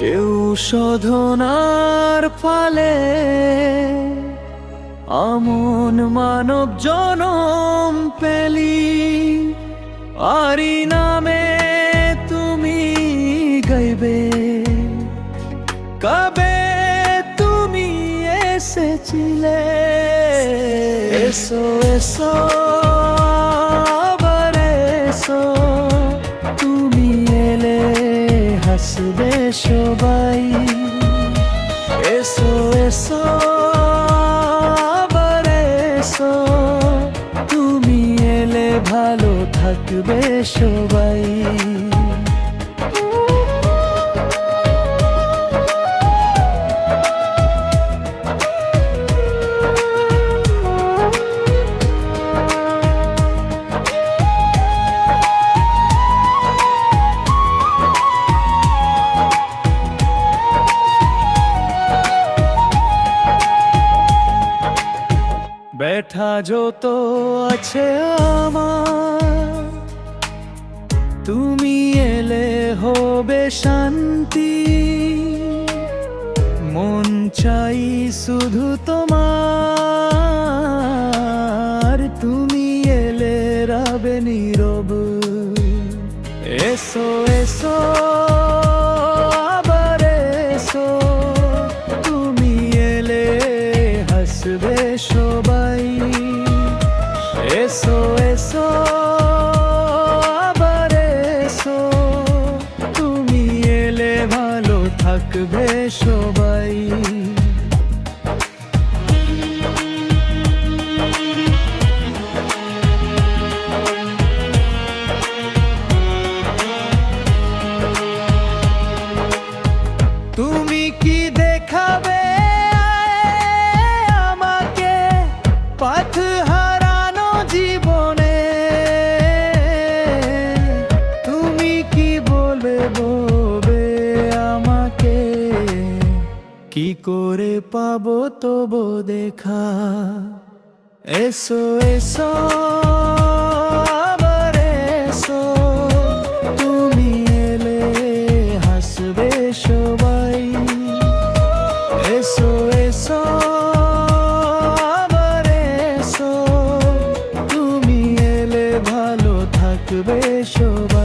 কেউ শোধনার ফলে আমন মানব জনম পেলি। আরি নামে তুমি গাইবে। কবে তুমি এসেছিলে? এসো এসো, আবার এসো। তুমি হাসবে সবাই। এসো এসো আবার এসো। তুমি এলে ভালো থাকবে সবাই। ব্যাঠা যত আছে আমার, তুমি এলে হবে শান্তি। মন চাই শুধু তোমার, তুমি এলে রাবে নীরব। এসো এসো। হাসবে সবাই। এসো এসো আবার এসো। তুমি এলে ভালো থাকবে সবাই। তুমি পথ হারানো জীবনে। তুমি কি বলব আমাকে? কি করে পাবো তবো দেখা? এসো এসো, আবার হাসবে সবাই। এসো way show.